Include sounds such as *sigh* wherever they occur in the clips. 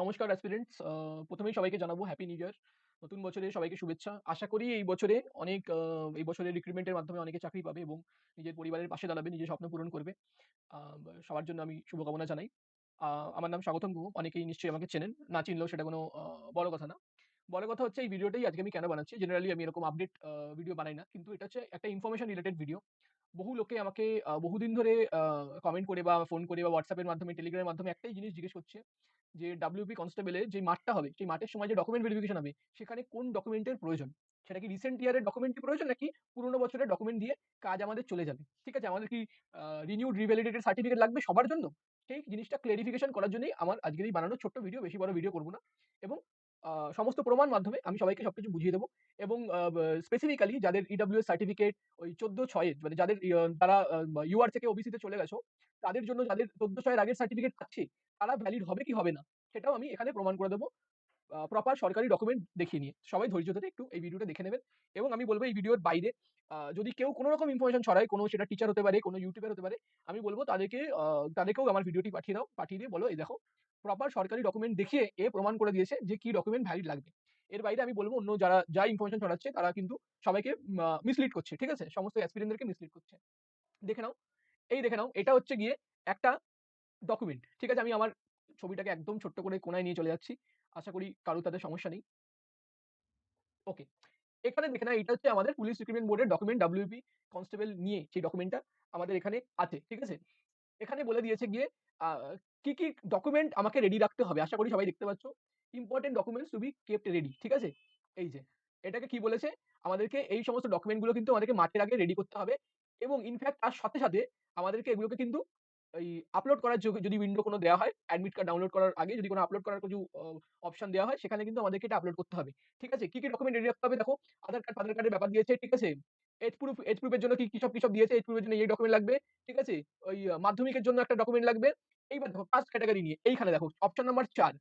নমস্কার অ্যাসপিরেন্টস প্রথমেই সবাইকে জানাব হ্যাপি নিউ ইয়ার। নতুন বছরে সবাইকে শুভেচ্ছা। আশা করি এই বছরে অনেক এই বছরের রিক্রুটমেন্টের মাধ্যমে অনেকে চাকরি পাবে এবং নিজের পরিবারের পাশে দাঁড়াবে, নিজের স্বপ্ন পূরণ করবে। সবার জন্য আমি শুভকামনা জানাই। আমার নাম স্বাগতম গুহ। অনেকেই নিশ্চয়ই আমাকে চেনেন। না চিনলেও সেটা কোনো বড় কথা না। বড় কথা হচ্ছে এই ভিডিওটাই আজকে আমি কেন বানাচ্ছি। জেনারেলি আমি এরকম আপডেট ভিডিও বানাই না। কিন্তু এটা হচ্ছে একটা ইনফরমেশন রিলেটেড ভিডিও। বহু লোকে আমাকে বহুদিন ধরে কমেন্ট করে বা ফোন করে বা এর মাধ্যমে, টেলিগ্রামের মাধ্যমে একটাই জিনিস জিজ্ঞেস করছে যে WP কনস্টেবল যে মাঠটা হবে, সেই মাঠের সময় যে ডকুমেন্ট ভেরিফিকেশন হবে, সেখানে কোন ডকুমেন্টের প্রয়োজন? সেটা কি রিসেন্ট ইয়ার এর ডকুমেন্ট কি প্রয়োজন নাকি পুরোনো বছরের ডকুমেন্ট দিয়ে কাজ আমাদের চলে যাবে? ঠিক আছে? আমাদের কি রিনিউড রিভ্যালিডেটেড সার্টিফিকেট লাগবে সবার জন্য? সেই জিনিসটা ক্লারিফিকেশন করার জন্যই আমার আজকের এই বানানো ছোট্ট ভিডিও, বেশি বড় ভিডিও করব না। এবং সমস্ত প্রমাণ মাধ্যমে আমি সবাইকে সবকিছু বুঝিয়ে দেব। এবং স্পেসিফিক্যালি যাদের EWS সার্টিফিকেট ওই ১৪/৬ এর মানে যাদের তারা UR থেকে OBC তে চলে গেছো, তাদের জন্য যাদের ১৪/৬ এর আগের সার্টিফিকেট আছে, তারা ভ্যালিড হবে কি হবে না? সেটাও আমি এখানে প্রমাণ করে দেব। প্রপার সরকারি ডকুমেন্ট দেখিয়ে নিয়ে। সবাই ধৈর্য ধরে একটু এই ভিডিওটা দেখে নেবেন। এবং আমি বলব এই ভিডিওর বাইরে যদি কেউ কোন রকম ইনফরমেশন ছড়ায়, কোনো সেটা টিচার হতে পারে, কোনো ইউটিউবার হতে পারে, আমি বলব তাদেরকে তাদেরকেও আমার ভিডিওটি পাঠিয়ে দাও। পাঠিয়ে দিয়ে বলো, "এই দেখো প্রপার সরকারি ডকুমেন্ট দেখিয়ে এ প্রমাণ করে দিয়েছে যে কি ডকুমেন্ট ভ্যালিড লাগবে।" এর বাইরে আমি বলব, অন্য যারা, যা ইনফরমেশন ছড়াচ্ছে তারা কিন্তু সবাইকে মিসলিড করছে। ঠিক আছে? সমস্ত অ্যাসপিরেন্টদেরকে মিসলিড করছে। দেখে নাও। এই দেখে নাও। এটা হচ্ছে গিয়ে একটা ডকুমেন্ট। ঠিক আছে? আমি আমার ছবিটাকে একদম ছোট্ট করে কোণায় নিয়ে চলে যাচ্ছি। আশা করি কারও তাদের সমস্যা নেই। ওকে। এখানে দেখে নাও এটা হচ্ছে আমাদের পুলিশ রিক্রুটমেন্ট বোর্ডের ডকুমেন্ট WP কনস্টেবল নিয়ে সেই ডকুমেন্টটা আমাদের এখানে আছে। ঠিক আছে? এখানে বলে দিয়েছে গিয়ে কি, কি ডকুমেন্ট আমাকে রেডি রাখতে হবে। আশা করি সবাই দেখতে পাচ্ছ। Important documents to be kept ready. ঠিক আছে? এই যে। এটাকে কি বলেছে? আমাদেরকে এই সমস্ত ডকুমেন্টগুলো কিন্তু আমাদেরকে মাঠের আগে রেডি করতে হবে। এবং ইনফ্যাক্ট তার সাথে, সাথে আমাদেরকে এগুলোকে কিন্তু ওই আপলোড করার যদি উইন্ডো কোনো দেওয়া হয়, অ্যাডমিট কার্ড ডাউনলোড করার আগে যদি কোনো আপলোড করার কিছু অপশন দেওয়া হয়, সেখানে কিন্তু আমাদেরকে এটা আপলোড করতে হবে। ঠিক আছে? কি, কি ডকুমেন্ট রেডি রাখতে হবে দেখো। আধার কার্ড, ফাদার কার্ডের ব্যাপার দিয়েছে। ঠিক আছে? এজ প্রুফ, এজ প্রুফ এর জন্য কি, কি সব, কি সব দিয়েছে। এজ প্রুফ এর জন্য এই ডকুমেন্ট লাগবে। ঠিক আছে? ওই মাধ্যমিকের জন্য একটা ডকুমেন্ট লাগবে। এইবার দেখো কাস্ট ক্যাটাগরি নিয়ে এইখানে দেখো অপশন নাম্বার চার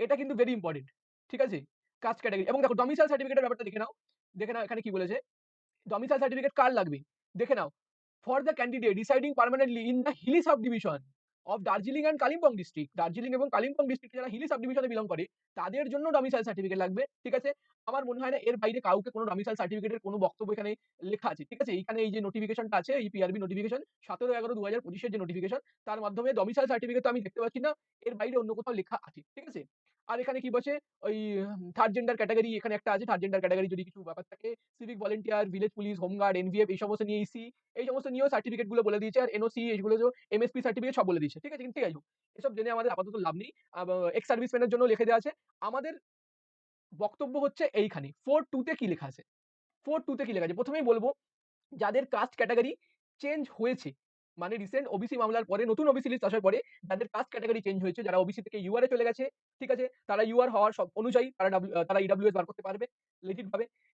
এটা কিন্তু ভেরি ইম্পর্টেন্ট ঠিক আছে? কাস্ট ক্যাটাগরি এবং দেখো ডমিসাইল সার্টিফিকেটের ব্যাপারটা দেখে নাও। দেখে নাও এখানে কি বলেছে? ডমিসাইল সার্টিফিকেট কার লাগবে? দেখে নাও। For the candidate residing permanently in the hilly sub division of Darjeeling and Kalimpong district. Darjeeling এবং কালিম্পং ডিস্ট্রিক্টে যারা হিলি সাব ডিভিশনে বিলং করে, তাদের জন্য ডমিসাইল সার্টিফিকেট লাগবে। ঠিক আছে? আমার মনে হয় না এর বাইরে কাউকে কোনো ডমিসাইল সার্টিফিকেটের কোনো বক্তব্য এখানে লেখা আছে। ঠিক আছে? এইখানে এই যে নোটিফিকেশনটা আছে, এই পিআরবি নোটিফিকেশন ১৭/১১/২০২৫ এর যে নোটিফিকেশন, তার মাধ্যমে ডমিসাইল সার্টিফিকেট তো আমি দেখতে পাচ্ছি না। এর বাইরে অন্য কোথাও লেখা আছে। ঠিক আছে? আর এখানে কি বলছে? ওই থার্ড জেন্ডার ক্যাটেগরি এখানে একটা আছে। থার্ড জেন্ডার ক্যাটেগরি যদি কিছু ব্যাপার থাকে, civic volunteer, village police, home guard, NVF এই সমস্ত নিয়ে ইসি এই সমস্ত নিয়েও সার্টিফিকেটগুলো বলে দিয়েছে। আর এনওসি এগুলো যে এমএসপি সার্টিফিকেট সব বলে দিয়েছে। ঠিক আছে? ঠিক আছে এসব জেনে আমাদের আপাতত লাভ নেই। এক্স সার্ভিসম্যান এর জন্য লিখে দেওয়া আছে। আমাদের বক্তব্য হচ্ছে এইখানে। 4.2 তে কি লেখা আছে? 4.2 তে কি লেখা আছে? প্রথমেই বলব যাদের কাস্ট ক্যাটাগরি চেঞ্জ হয়েছে, মানে রিসেন্ট ওবিসি মামলার পরে নতুন ওবিসি লিস্ট আসার পরে যাদের কাস্ট ক্যাটেগরি চেঞ্জ হয়েছে, যারা ওবিসি থেকে ইউআর চলে গেছে, ঠিক আছে? তারা ইউআর হওয়ার সব অনুযায়ী তারা তারা ইডব্লিউএস বার করতে পারবে লিজিট।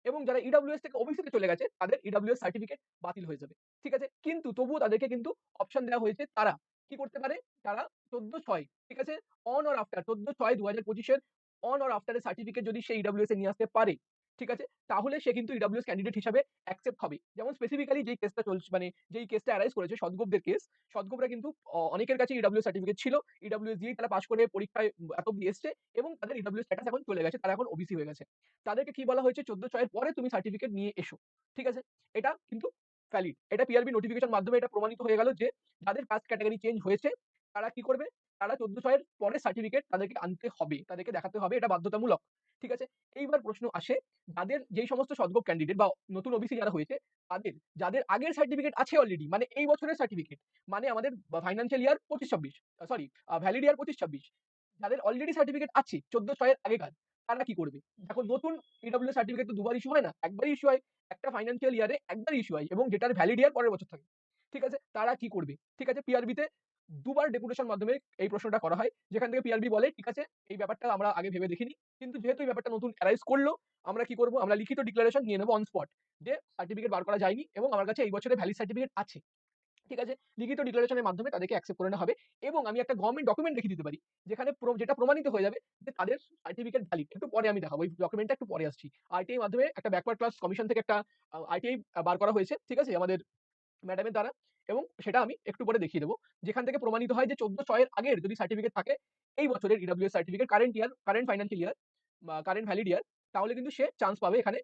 এবং যারা ইডব্লিউএস থেকে ওবিসি তে চলে গেছে, তাদের ইডব্লিউএস সার্টিফিকেট বাতিল হয়ে যাবে। ঠিক আছে? কিন্তু তবুও তাদেরকে কিন্তু অপশন দেওয়া হয়েছে তারা কি করতে পারে? তারা ১৪/৬ ঠিক আছে? অন অর আফটার ১৪/৬/২০২৫ এর অন অর আফটার এর সার্টিফিকেট যদি সে ইডব্লিউএস এ নিয়ে আসতে পারে, ঠিক আছে? তাহলে সে কিন্তু ইডব্লিউএস ক্যান্ডিডেট হিসাবে অ্যাকসেপ্ট হবে। যেমন স্পেসিফিক্যালি যেই কেসটা চলছে মানে যেই কেসটা অ্যারাইজ করেছে সদগোপদের কেস, সদগোপরা কিন্তু অনেকের কাছে ইডব্লিউএস সার্টিফিকেট ছিল। ইডব্লিউএস দিয়েই তারা পাস করে পরীক্ষায় এত অব্দি এসছে এবং তাদের ইডব্লিউএস স্ট্যাটাস এখন চলে গেছে। তারা এখন ওবিসি হয়ে গেছে। তাদেরকে কি বলা হয়েছে চোদ্দ ছয়ের পরে তুমি সার্টিফিকেট নিয়ে এসো। ঠিক আছে? এটা কিন্তু ভ্যালিড। এটা পিআরবি নোটিফিকেশন মাধ্যমে এটা প্রমাণিত হয়ে গেল যে যাদের কাস্ট ক্যাটেগরি চেঞ্জ হয়েছে, তারা কি করবে? তারা ১৪/৬ এর পরে সার্টিফিকেট তাদেরকে আনতে হবে। তাদেরকে দেখাতে হবে এটা বাধ্যতামূলক। ঠিক আছে? এইবার প্রশ্ন আসে যাদের যেই সমস্ত সদগোপ ক্যান্ডিডেট বা নতুন ওবিসি যারা হয়েছে, তাদের যাদের আগের সার্টিফিকেট আছে অলরেডি মানে এই বছরের সার্টিফিকেট মানে আমাদের ফাইন্যান্সিয়াল ইয়ার ২৫-২৬ আ সরি ভ্যালিড ইয়ার ২৫-২৬ যাদের অলরেডি সার্টিফিকেট আছে চোদ্দ ছয়ের আগেকার, তারা কি করবে? দেখো নতুন ইডব্লিউএস সার্টিফিকেট তো দুবার ইস্যু হয় না। একবার ইস্যু হয়। একটা ফাইন্যান্সিয়াল ইয়ারে একবার ইস্যু হয় এবং যেটার ভ্যালিড ইয়ার পরের বছর থাকে। ঠিক আছে? তারা কি করবে? ঠিক আছে? পিআরবিতে দুবার ডেপুটেশন মাধ্যমে এই প্রশ্নটা করা হয়। যেখান থেকে পিআরবি বলে, "ঠিক আছে, এই ব্যাপারটা আমরা আগে ভেবে দেখিনি। কিন্তু যেহেতু এই ব্যাপারটা নতুন অ্যারাইজ করল, আমরা কি করব? আমরা লিখিত ডিক্লারেশন নিয়ে নেব অন স্পট। যে সার্টিফিকেট বার করা যায়নি এবং আমার কাছে এই বছরে ভ্যালিড সার্টিফিকেট আছে।" ঠিক আছে? লিখিত ডিক্লারেশনের মাধ্যমে তাদেরকে অ্যাকসেপ্ট করে হবে এবং আমি একটা গভর্নমেন্ট ডকুমেন্ট দেখিয়ে দিতে পারি। যেখানে যেটা প্রমাণিত হয়ে যাবে যে তাদের সার্টিফিকেট ভ্যালিড। একটু পরে আমি দেখাবো। এই ডকুমেন্টটা একটু পরে আসছি। আরটিআই মাধ্যমে একটা ব্যাকওয়ার্ড ক্লাস কমিশন থেকে একটা আইটিআই বার করা হয়েছে। ঠিক আছে? আমাদের ম্যাডামের দ্বারা এবং সেটা আমি একটু পরে দেখিয়ে দেবো। যেখান থেকে প্রমাণিত হয় যে ১৪/৬ এর আগের যদি সার্টিফিকেট থাকে এই বছরের EWS certificate current year, current financial year বা কারেন্ট ভ্যালিড ইয়ার তাহলে কিন্তু সে চান্স পাবে এখানে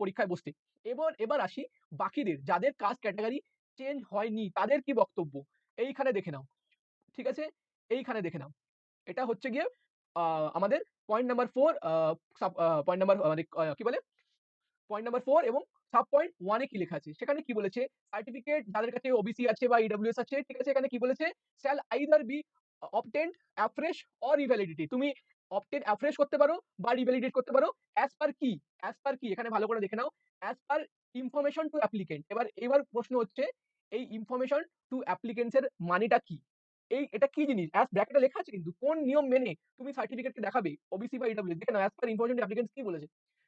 পরীক্ষায় বসতে। এবার এবার আসি বাকিদের যাদের কাস্ট ক্যাটাগরি চেঞ্জ হয়নি তাদের কি বক্তব্য? এইখানে দেখে নাও। ঠিক আছে? এইখানে দেখে নাও। এটা হচ্ছে গিয়ে আমাদের point number 4 uh point number মানে কি বলে? পয়েন্ট নাম্বার ফোর এবং সাব পয়েন্ট 1 এ কি লেখা আছে? সেখানে কি বলেছে? সার্টিফিকেট যাদের কাছে ওবিসি আছে বা ইডব্লিউএস আছে, ঠিক আছে? এখানে কি বলেছে? Shall either be obtained afresh or revalidity তুমি obtain অ্যাফ্রেশ করতে পারো বা revalidate করতে পারো as per কি? as per কি? এখানে ভালো করে দেখে নাও। as per information to applicant এবার এবার প্রশ্ন হচ্ছে এই information টু এর মানেটা কি? এই এটা কি জিনিস? as ব্র্যাকেটে লেখা আছে কিন্তু কোন নিয়ম মেনে তুমি সার্টিফিকেটকে দেখাবে ওবিসি বা ইডব্লিউএস দেখে নাও as পার to applicants কি বলেছে?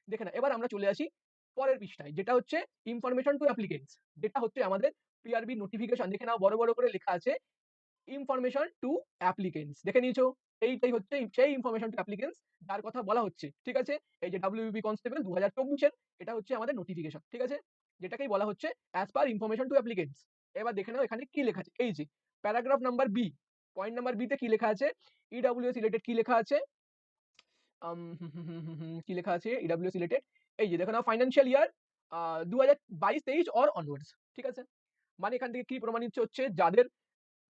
দেখে নাও। এবার আমরা চলে আসি পরের পৃষ্ঠায় যেটা হচ্ছে ইনফরমেশন টু অ্যাপ্লিকেন্টস যেটা হচ্ছে আমাদের পিআরবি নোটিফিকেশন দেখে নাও বড়, বড় করে লেখা আছে ইনফরমেশন টু অ্যাপ্লিকেন্টস দেখে নিয়েছো? এইটাই হচ্ছে সেই ইনফরমেশন টু অ্যাপ্লিকেন্টস যার কথা বলা হচ্ছে। ঠিক আছে? এই যে WBB কনস্টেবল ২০২৪ এর এটা হচ্ছে আমাদের নোটিফিকেশন। ঠিক আছে? যেটাকেই বলা হচ্ছে as per information to applicants. এবার দেখে নাও এখানে কি লেখা আছে? এই যে paragraph number B, point number B তে কি লেখা আছে? ইডব্লিউএস রিলেটেড কি লেখা আছে? কি লেখা আছে ইডব্লিউএস রিলেটেড? এই যে দেখো না ফাইন্যান্সিয়াল ইয়ার দু হাজার বাইশ তেইশ অর অনওয়ার্ডস। ঠিক আছে? মানে এখান থেকে কি প্রমাণিত হচ্ছে যাদের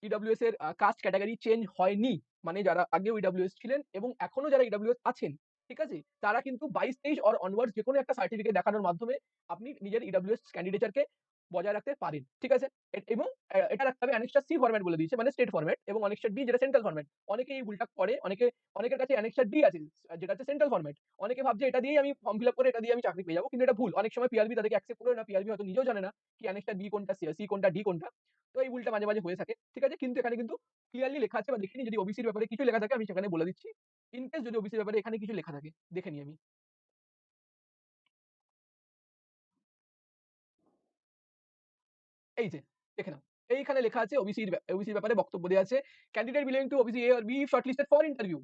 ইডাব্লিউএস এর কাস্ট ক্যাটাগরি চেঞ্জ হয়নি। মানে যারা আগেও ইডাব্লিউএস ছিলেন এবং এখনও যারা ইডাব্লিউএস আছেন, ঠিক আছে? তারা কিন্তু ২২-২৩ অর অনওয়ার্ডস যেকোনো একটা সার্টিফিকেট দেখানোর মাধ্যমে আপনি নিজের ইডাব্লিউএস ক্যান্ডিডেচারকে বজায় রাখতে পারেন। ঠিক আছে? এবং এটা রাখতে হবে অ্যানেক্সার সি ফরম্যাট বলে দিয়েছে মানে স্টেট ফরম্যাট এবং অ্যানেক্সার ডি যেটা সেন্ট্রাল ফরম্যাট। অনেকেই এই ভুলটা করে। অনেকে অনেকের কাছে অ্যানেক্সার ডি আছে যেটা হচ্ছে সেন্ট্রাল ফরম্যাট। অনেকে ভাবছে এটা দিয়েই আমি ফর্ম ফিল আপ করে এটা দিয়ে আমি চাকরি পেয়ে যাব। কিন্তু এটা ভুল। অনেক সময় পিআরবি তাদেরকে অ্যাকসেপ্ট করেও না। পিআরবি হয়তো নিজেও জানে না কি অ্যানেক্সার বি কোনটা, সি কোনটা, ডি কোনটা। তো এই ভুলটা মাঝে, মাঝে হয়ে থাকে। ঠিক আছে? কিন্তু এখানে কিন্তু ক্লিয়ারলি লেখা আছে বা দেখে নিই যদি ওবিসির ব্যাপারে কিছু লেখা থাকে আমি সেখানে বলে দিচ্ছি। ইন কেস যদি ওবিসির ব্যাপারে এখানে কিছু লেখা থাকে, দেখে নিই আমি। এই যে দেখে নাও। এইখানে লেখা আছে ওবিসির ব্যা ওবিসির ব্যাপারে বক্তব্য দেয়া আছে। Candidate belong to OBC A or B shortlisted for interview.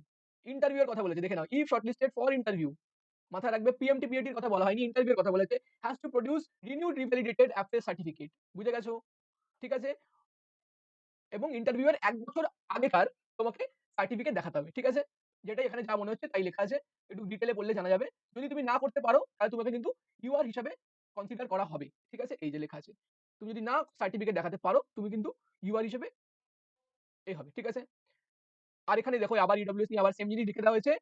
Interview এর কথা বলেছে দেখে নাও। If shortlisted for interview. মাথায় রাখবে পিএমটি, পিএটির কথা বলা হয়নি, ইন্টারভিউ এর কথা বলেছে। Has to produce renewed revalidated afresh certificate. বুঝে গেছো? ঠিক আছে? এবং ইন্টারভিউ এর ১ বছর আগেকার তোমাকে সার্টিফিকেট দেখাতে হবে। ঠিক আছে? যেটাই এখানে যা মনে হচ্ছে তাই লেখা আছে। একটু ডিটেইলে পড়লে জানা যাবে। যদি তুমি না করতে পারো তাহলে তোমাকে কিন্তু ইউআর হিসাবে কনসিডার করা হবে। ঠিক আছে? এই যে লেখা আছে। তুমি যদি না সার্টিফিকেট দেখাতে পারো তুমি কিন্তু ইউআর হিসেবে এ হবে। ঠিক আছে? আর এখানে দেখো আবার ইডব্লিউএস নিয়ে আবার সেম জিনিস লিখে দেওয়া হয়েছে।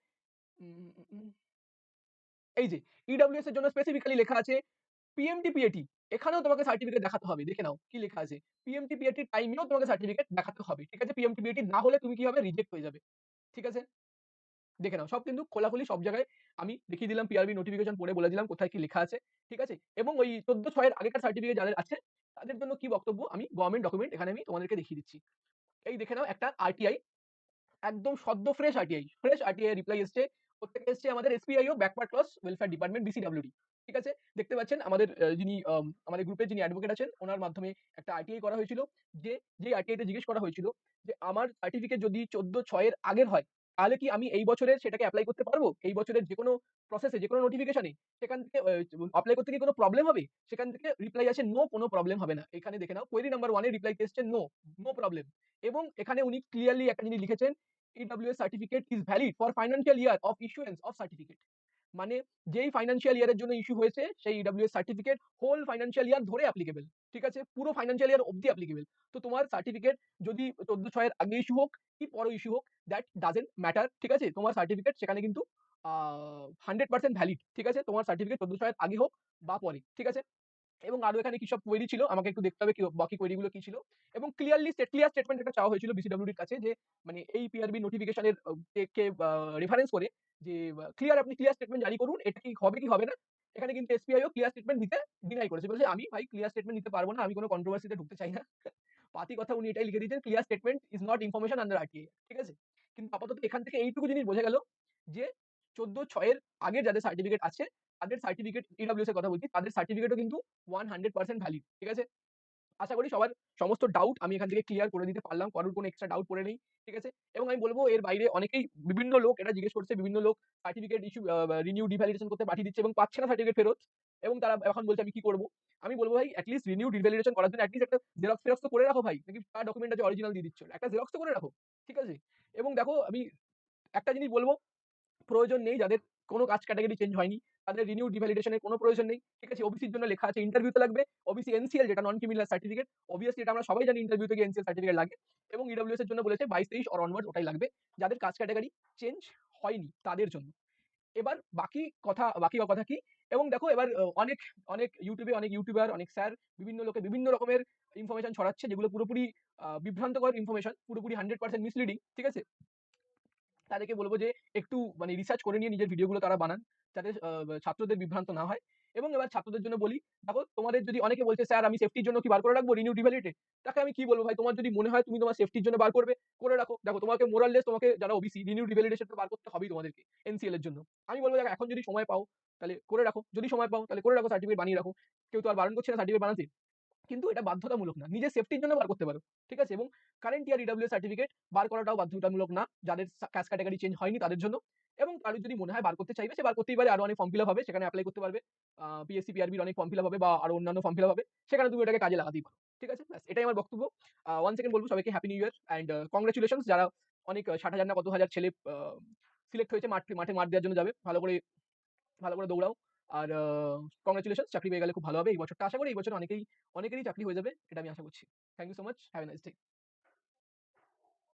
এই যে ইডব্লিউএস এর জন্য স্পেসিফিক্যালি লেখা আছে পিএমটি, পিএটি এখানেও তোমাকে সার্টিফিকেট দেখাতে হবে। দেখে নাও কি লেখা আছে। পিএমটি, পিএটির টাইমেও তোমাকে সার্টিফিকেট দেখাতে হবে। ঠিক আছে? পিএমটি, পিএটি না হলে তুমি কি হবে রিজেক্ট হয়ে যাবে। ঠিক আছে? দেখে নাও। সব কিন্তু খোলাখুলি সব জায়গায় আমি দেখিয়ে দিলাম পিআরবি নোটিফিকেশন পড়ে বলে দিলাম কোথায় কি লেখা আছে। ঠিক আছে? এবং ওই ১৪/৬ এর আগেকার সার্টিফিকেট যাদের আছে, তাদের জন্য কি বক্তব্য আমি গভর্নমেন্ট ডকুমেন্ট এখানে আমি তোমাদেরকে দেখিয়ে দিচ্ছি। এই দেখে নাও একটা আরটিআই একদম সদ্য fresh RTI. Fresh RTI reply এসছে। কোত্থেকে এসছে আমাদের SPIO backward class welfare department BCWD. ঠিক আছে? দেখতে পাচ্ছেন আমাদের যিনি আমাদের গ্রুপের যিনি অ্যাডভোকেট আছেন, ওনার মাধ্যমে একটা আরটিআই করা হয়েছিল। যে যেই আরটিআই তে জিজ্ঞেস করা হয়েছিল যে, আমার সার্টিফিকেট যদি চোদ্দ ছয়ের আগের হয় তাহলে কি আমি এই বছরের সেটাকে অ্যাপ্লাই করতে পারব? এই বছরের যে কোনো প্রসেসে যে কোনো নোটিফিকেশনে সেখান থেকে অ্যাপ্লাই করতে কি কোনো প্রবলেম হবে? সেখান থেকে রিপ্লাই আছে নো কোনো প্রবলেম হবে না। এখানে দেখে নাও কোয়েরি নাম্বার 1 এর রিপ্লাইতে এসছে নো, নো প্রবলেম। এবং এখানে উনি ক্লিয়ারলি একটা জিনিস লিখেছেন EW certificate is valid for financial year of issuance of certificate মানে যেই ফাইন্যান্সিয়াল ইয়ারের জন্য ইস্যু হয়েছে, সেই EWS certificate whole financial year ধরে অ্যাপ্লিকেবল। ঠিক আছে? পুরো ফাইন্যান্সিয়াল ইয়ার অব্দি অ্যাপ্লিকেবল। তো তোমার সার্টিফিকেট যদি চোদ্দ ছয়ের আগে ইস্যু হোক কি পরে ইস্যু হোক দ্যাট ডাজেন্ট ম্যাটার। ঠিক আছে? তোমার সার্টিফিকেট সেখানে কিন্তু হান্ড্রেড পার্সেন্ট ভ্যালিড। ঠিক আছে? তোমার সার্টিফিকেট চোদ্দ ছয়ের আগে হোক বা পরে। ঠিক আছে? এবং আরও এখানে কি সব কোয়েরি ছিল আমাকে একটু দেখতে হবে কি বাকি কোয়েরি গুলো কি ছিল। এবং ক্লিয়ারলি ক্লিয়ার স্টেটমেন্ট একটা চাওয়া হয়েছিল বিসিডব্লিউডির কাছে যে মানে এই পিআরবি নোটিফিকেশন এর কে রেফারেন্স করে যে ক্লিয়ার আপনি ক্লিয়ার স্টেটমেন্ট জারি করুন। এটা কি হবে কি হবে না? এখানে কিন্তু এসপিআইও ক্লিয়ার স্টেটমেন্ট দিতে ডিনাই করেছে। বলেছে, আমি ভাই ক্লিয়ার স্টেটমেন্ট দিতে পারব না। আমি কোনো কন্ট্রোভার্সি তে ঢুকতে চাই না। *laughs* পাতি কথা উনি এটাই লিখে দিয়েছেন clear statement is not information under RTI. ঠিক আছে? কিন্তু আপাতত এখান থেকে এইটুকু জিনিস বোঝা গেল যে ১৪/৬ এর আগের যাদের সার্টিফিকেট আছে তাদের সার্টিফিকেট ইডব্লিউএস এর কথা বলছি, তাদের সার্টিফিকেটও কিন্তু 100% ভ্যালিড। ঠিক আছে? আশা করি সবার সমস্ত ডাউট আমি এখান থেকে ক্লিয়ার করে দিতে পারলাম। কারোর কোনো এক্সট্রা ডাউট পড়ে নেই। ঠিক আছে? এবং আমি বলব এর বাইরে অনেকেই বিভিন্ন লোক এটা জিজ্ঞেস করছে, বিভিন্ন লোক সার্টিফিকেট ইস্যু রিনিউ ডিভ্যালিডেশন করতে পাঠিয়ে দিচ্ছে এবং পাচ্ছে না সার্টিফিকেট ফেরত। এবং তারা এখন বলছে, আমি কি করব আমি বলব, ভাই এট লিস্ট রিনিউ ডিভ্যালিডেশন করার জন্য অ্যাটলিস্ট একটা জেরক্স ফেরক্স তো করে রাখো ভাই। নাকি তার ডকুমেন্ট আছে অরিজিনাল দিয়ে দিচ্ছ। একটা জেরক্স তো করে রাখো। ঠিক আছে? এবং দেখো, আমি একটা জিনিস বলব, প্রয়োজন নেই যাদের কোন কাজ ক্যাটেগরি চেঞ্জ হয়নি, তাদের রিনিউ ডিভ্যালিডেশন এর কোন প্রয়োজন নেই। ঠিক আছে? ওবিসির জন্য লেখা আছে ইন্টারভিউতে লাগবে। ওবিসি এনসিএল যেটা নন ক্রিমিনাল সার্টিফিকেট। অবভিয়াসলি এটা আমরা সবাই জানি ইন্টারভিউতে গিয়ে এনসিএল সার্টিফিকেট লাগে। এবং ইডব্লিউএস এর জন্য বলেছে 22-23 অর অনওয়ার্ডস ওটাই লাগবে। যাদের কাস্ট ক্যাটেগরি চেঞ্জ হয়নি তাদের জন্য। এবার বাকি কথা বাকি কথা কি? এবং দেখো এবার অনেক, অনেক ইউটিউবে অনেক ইউটিউবার, অনেক স্যার বিভিন্ন লোকে বিভিন্ন রকমের ইনফরমেশন ছড়াচ্ছে যেগুলো পুরোপুরি বিভ্রান্তকর ইনফরমেশন, পুরোপুরি 100% মিসলিডিং। ঠিক আছে? তাদেরকে বলব যে একটু মানে রিসার্চ করে নিয়ে নিজের ভিডিওগুলো তারা বানান। যাতে ছাত্রদের বিভ্রান্ত না হয়। এবং এবার ছাত্রদের জন্য বলি, দেখো তোমাদের যদি অনেকে বলছে স্যার আমি সেফটির জন্য কি বার করে রাখব রিনিউ ডিভ্যালিডেট? তাকে আমি কি বলব ভাই তোমার যদি মনে হয় তুমি তোমার সেফটির জন্য বার করবে, করে রাখো। দেখো তোমাকে মোরাললেস তোমাকে যারা ওবিসি রিনিউ ডিভ্যালিডেশন তো বার করতে হবেই তোমাদেরকে এনসিএল এর জন্য। আমি বলব দেখো এখন যদি সময় পাও তাহলে করে রাখো। যদি সময় পাও তাহলে করে রাখো সার্টিফিকেট বানিয়ে রাখো। কেউ তো আর বারণ করছে না সার্টিফিকেট বানাতে। কিন্তু এটা বাধ্যতামূলক না। নিজের সেফটির জন্য বার করতে পারো। ঠিক আছে? এবং কারেন্ট ইয়ার ইডব্লিউএস সার্টিফিকেট বার করাটাও বাধ্যতামূলক না। যাদের কাস্ট ক্যাটেগরি চেঞ্জ হয়নি তাদের জন্য। এবং কারোর যদি মনে হয় বার করতে চাইবে সে বার করতেই পারে। আরও অনেক ফর্ম ফিল হবে। সেখানে অ্যাপ্লাই করতে পারবে। পিএসসি, পিআরবির অনেক ফর্ম ফিল হবে বা আরও অন্যান্য ফর্ম ফিল হবে। সেখানে তুমি এটাকে কাজে লাগাতেই পারো। ঠিক আছে? ব্যাস এটাই আমার বক্তব্য। ওয়ান্স এগেইন বলব সবাইকে happy new year and congratulations যারা অনেক ৬০,০০০ না কত হাজার ছেলে সিলেক্ট হয়েছে মাঠ মাঠে মাঠ দেওয়ার জন্য যাবে। ভালো করে, ভালো করে দৌড়াও। আর কংগ্রেচুলেশন চাকরি পেয়ে গেলে খুব ভালো হবে। এই বছরটা আশা করি এই বছর অনেকেই, অনেকেরই চাকরি হয়ে যাবে। এটা আমি আশা করছি। Thank you so much. Have a nice day.